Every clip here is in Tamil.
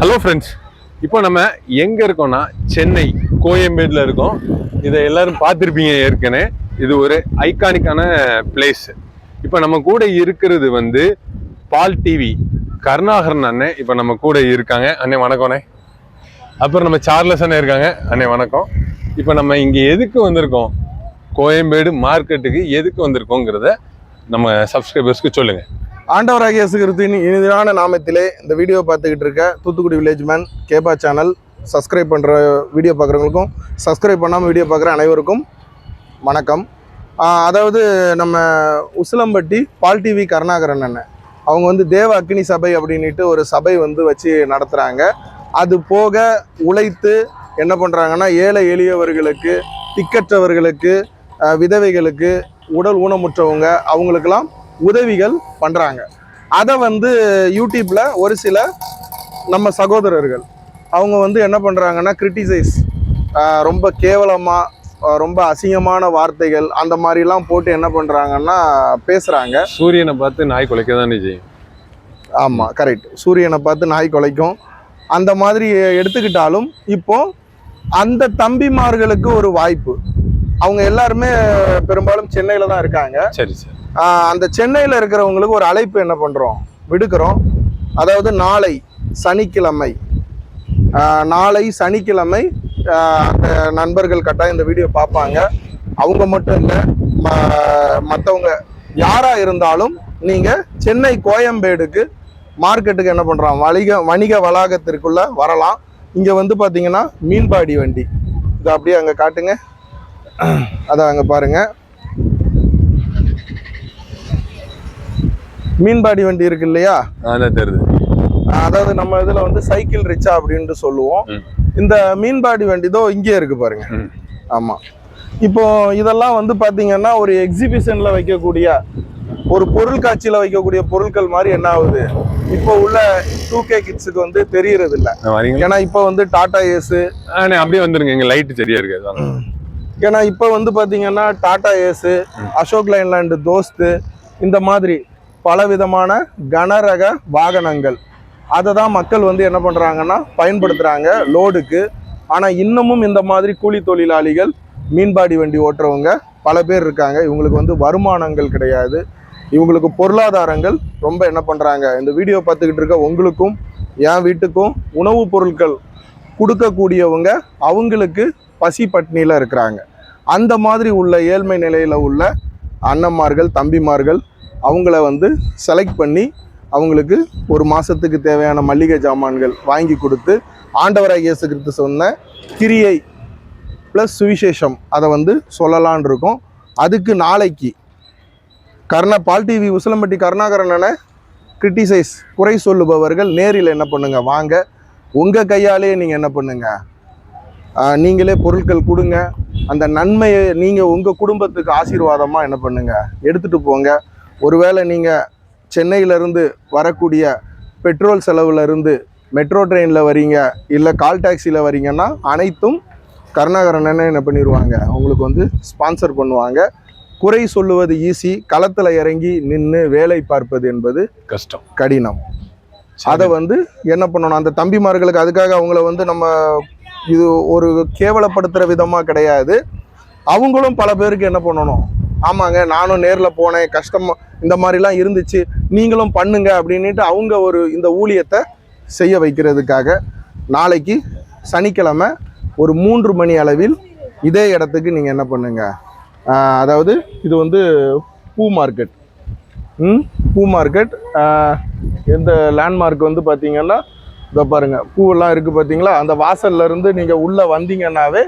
ஹலோ ஃப்ரெண்ட்ஸ் இப்போ நம்ம எங்கே இருக்கோம்னா சென்னை கோயம்பேடில் இருக்கோம். இதை எல்லாரும் பார்த்துருப்பீங்க ஏற்கனவே. இது ஒரு ஐகானிக்கான பிளேஸ் இப்போ நம்ம கூட இருக்கிறது வந்து பால் டிவி கருணாகரன் அண்ணன் இப்போ நம்ம கூட இருக்காங்க. அண்ணே வணக்கம்ண்ணே அப்புறம் நம்ம சார்லஸ் அண்ணே இருக்காங்க. அண்ணே வணக்கம். இப்போ நம்ம இங்கே எதுக்கு வந்திருக்கோம்? கோயம்பேடு மார்க்கெட்டுக்கு எதுக்கு வந்திருக்கோங்கிறத நம்ம சப்ஸ்கிரைபர்ஸ்க்கு சொல்லுங்கள் ஆண்டவராகிய இயேசு கிறிஸ்துவின் இனிதான நாமத்திலே இந்த வீடியோ பார்த்துக்கிட்டு இருக்க தூத்துக்குடி வில்லேஜ் மேன் கேபா சேனல் சப்ஸ்கிரைப் பண்ணுற வீடியோ பார்க்குறவங்களுக்கும் சப்ஸ்கிரைப் பண்ணாமல் வீடியோ பார்க்குற அனைவருக்கும் வணக்கம். அதாவது நம்ம உசிலம்பட்டி பால் டிவி கருணாகரன் அண்ணன். அவங்க வந்து தேவ அக்னி சபை அப்படின்ட்டு ஒரு சபை வந்து வச்சு நடத்துகிறாங்க அது போக உழைத்து என்ன பண்ணுறாங்கன்னா ஏழை எளியவர்களுக்கு திக்கற்றவர்களுக்கு விதவைகளுக்கு உடல் ஊனமுற்றவங்க அவங்களுக்கெல்லாம் உதவிகள் பண்ணுறாங்க அதை வந்து யூடியூப்பில் ஒரு சில நம்ம சகோதரர்கள் அவங்க வந்து என்ன பண்ணுறாங்கன்னா கிரிட்டிசைஸ் ரொம்ப கேவலமாக ரொம்ப அசிங்கமான வார்த்தைகள் அந்த மாதிரிலாம் போட்டு என்ன பண்ணுறாங்கன்னா பேசுகிறாங்க சூரியனை பார்த்து நாய் குலைக்க தான் செய்யும். ஆமாம் கரெக்ட் சூரியனை பார்த்து நாய் குலைக்கும். அந்த மாதிரி எடுத்துக்கிட்டாலும் இப்போ அந்த தம்பிமார்களுக்கு ஒரு வாய்ப்பு. அவங்க எல்லாருமே பெரும்பாலும் சென்னையில் தான் இருக்காங்க. சரி சார். அந்த சென்னையில் இருக்கிறவங்களுக்கு ஒரு அழைப்பு என்ன பண்ணுறோம் விடுக்கிறோம். அதாவது நாளை சனிக்கிழமை. நாளை சனிக்கிழமை அந்த நண்பர்கள் கட்டாயம் இந்த வீடியோ பார்ப்பாங்க. அவங்க மட்டும் இல்லை மற்றவங்க யாராக இருந்தாலும் நீங்கள் சென்னை கோயம்பேடுக்கு மார்க்கெட்டுக்கு என்ன பண்ணுறோம் வணிக வணிக வளாகத்திற்குள்ள வரலாம். இங்கே வந்து பார்த்தீங்கன்னா மீன்பாடி வண்டி. இதை அப்படியே அங்கே காட்டுங்க. அதை அங்கே பாருங்கள் மீன்பாடி வண்டி இருக்கு இல்லையா? அதான் தெரியுது. அதாவது நம்ம இதுல வந்து சைக்கிள் ரிச்சா அப்படின்ட்டு சொல்லுவோம். இந்த மீன்பாடி வண்டி இதோ இங்கே இருக்கு பாருங்க. ஆமா. இப்போ இதெல்லாம் வந்து பாத்தீங்கன்னா ஒரு எக்ஸிபிஷன்ல வைக்கக்கூடிய ஒரு பொருள் காட்சியில வைக்கக்கூடிய பொருட்கள் மாதிரி என்ன ஆகுது? இப்போ உள்ள டூ கே கிட்ஸுக்கு வந்து தெரியறது இல்ல. ஏன்னா இப்போ வந்து டாடா ஏசு. அண்ணே அப்படியே வந்துருங்க. எங்க லைட் சரியா இருக்கு. ஏன்னா இப்போ வந்து பாத்தீங்கன்னா டாடா ஏசு அசோக் லைன்லாண்டு தோஸ்து இந்த மாதிரி. பலவிதமான கனரக வாகனங்கள். அதை தான் மக்கள் வந்து என்ன பண்ணுறாங்கன்னா பயன்படுத்துகிறாங்க லோடுக்கு ஆனால் இன்னமும் இந்த மாதிரி கூலி தொழிலாளிகள் மீன்பாடி வண்டி ஓட்டுறவங்க பல பேர் இருக்காங்க. இவங்களுக்கு வந்து வருமானங்கள் கிடையாது. இவங்களுக்கு பொருளாதாரங்கள் ரொம்ப என்ன பண்ணுறாங்க இந்த வீடியோ பார்த்துக்கிட்டு இருக்க உங்களுக்கும் என் வீட்டுக்கும் உணவுப் பொருட்கள் கொடுக்கக்கூடியவங்க அவங்களுக்கு பசி பட்னியில் இருக்கிறாங்க. அந்த மாதிரி உள்ள ஏழ்மை நிலையில் உள்ள அண்ணன்மார்கள் தம்பிமார்கள் அவங்கள வந்து செலக்ட் பண்ணி அவங்களுக்கு ஒரு மாதத்துக்கு தேவையான மளிகை ஜாமான்கள் வாங்கி கொடுத்து ஆண்டவராக இயேசு கிறிஸ்து சொன்ன கிரியை ப்ளஸ் சுவிசேஷம் அதை வந்து சொல்லலான் இருக்கோம். அதுக்கு நாளைக்கு கர்ணா பால் டிவி உசிலம்பட்டி கருணாகரனனை கிரிட்டிசைஸ் குறை சொல்லுபவர்கள் நேரில் என்ன பண்ணுங்க? வாங்க. உங்கள் கையாலே நீங்கள் என்ன பண்ணுங்கள் நீங்களே பொருட்கள் கொடுங்க. அந்த நன்மையை நீங்கள் உங்கள் குடும்பத்துக்கு ஆசீர்வாதமாக என்ன பண்ணுங்கள் எடுத்துகிட்டு போங்க. ஒருவேளை நீங்கள் சென்னையிலேருந்து வரக்கூடிய பெட்ரோல் செலவுலேருந்து மெட்ரோ ட்ரெயினில் வரீங்க இல்லை கால் டாக்ஸியில் வரீங்கன்னா அனைத்தும் கருணாகரன் என்ன பண்ணிடுவாங்க உங்களுக்கு வந்து ஸ்பான்சர் பண்ணுவாங்க. குறை சொல்லுவது ஈஸி களத்தில் இறங்கி நின்று வேலை பார்ப்பது என்பது கஷ்டம். கடினம். அதை வந்து என்ன பண்ணணும்? அந்த தம்பிமார்களுக்கு அதுக்காக அவங்கள வந்து நம்ம இது ஒரு கேவலப்படுத்துகிற விதமாக கிடையாது. அவங்களும் பல பேருக்கு என்ன பண்ணணும்? ஆமாங்க நானும் நேரில் போனேன் கஷ்டமா இந்த மாதிரிலாம் இருந்துச்சு நீங்களும் பண்ணுங்க அப்படின்ட்டு அவங்க ஒரு இந்த ஊழியத்தை செய்ய வைக்கிறதுக்காக நாளைக்கு சனிக்கிழமை ஒரு மூன்று மணி அளவில் இதே இடத்துக்கு நீங்கள் என்ன பண்ணுங்க? அதாவது இது வந்து பூ மார்க்கெட். ம் பூ மார்க்கெட். எந்த லேண்ட்மார்க் வந்து பார்த்தீங்கன்னா இதை பாருங்க பூவெல்லாம் இருக்குது பார்த்தீங்களா? அந்த வாசல்ல இருந்து நீங்கள் உள்ளே வந்தீங்கன்னாவே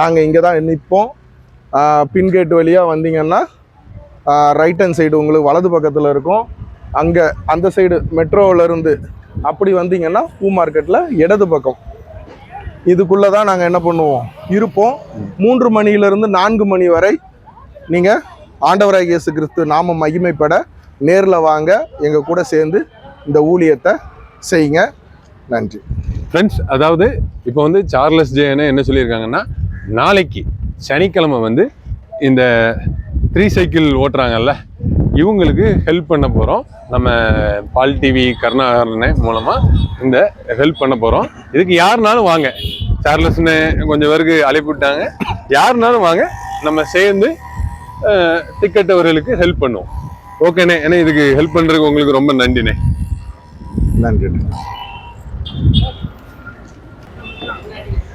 நாங்கள் இங்கே தான் நிற்போம் பின்கேட் வழியாக வந்தீங்கன்னா ரைட் ஹேண்ட் சைடு உங்களுக்கு வலது பக்கத்தில் இருக்கும். அங்கே அந்த சைடு மெட்ரோவிலேருந்து அப்படி வந்தீங்கன்னா பூ மார்க்கெட்டில் இடது பக்கம். இதுக்குள்ளே தான் நாங்கள் என்ன பண்ணுவோம்? இருப்போம். மூன்று மணியிலிருந்து நான்கு மணி வரை நீங்கள் ஆண்டவராகிய இயேசு கிறிஸ்து நாம மகிமைப்பட நேரில் வாங்க. எங்கள் கூட சேர்ந்து இந்த ஊழியத்தை செய்யுங்க. நன்றி. ஃப்ரெண்ட்ஸ் அதாவது இப்போ வந்து சார்லஸ் ஜேன என்ன சொல்லியிருக்காங்கன்னா நாளைக்கு சனிக்கிழமை வந்து இந்த த்ரீ சைக்கிள் ஓட்டுறாங்கல்ல இவங்களுக்கு ஹெல்ப் பண்ண போகிறோம் நம்ம பால் டிவி கருணாகரனே மூலமாக இந்த ஹெல்ப் பண்ண போகிறோம் இதுக்கு யாருனாலும் வாங்க. சார்லஸ்னு கொஞ்சம் பேருக்கு அழைப்பு விட்டாங்க. யாருனாலும் வாங்க. நம்ம சேர்ந்து திக்கட்டவர்களுக்கு ஹெல்ப் பண்ணுவோம். ஓகேண்ணே ஏன்னா இதுக்கு ஹெல்ப் பண்ணுறதுக்கு உங்களுக்கு ரொம்ப நன்றிண்ணே. நன்றி.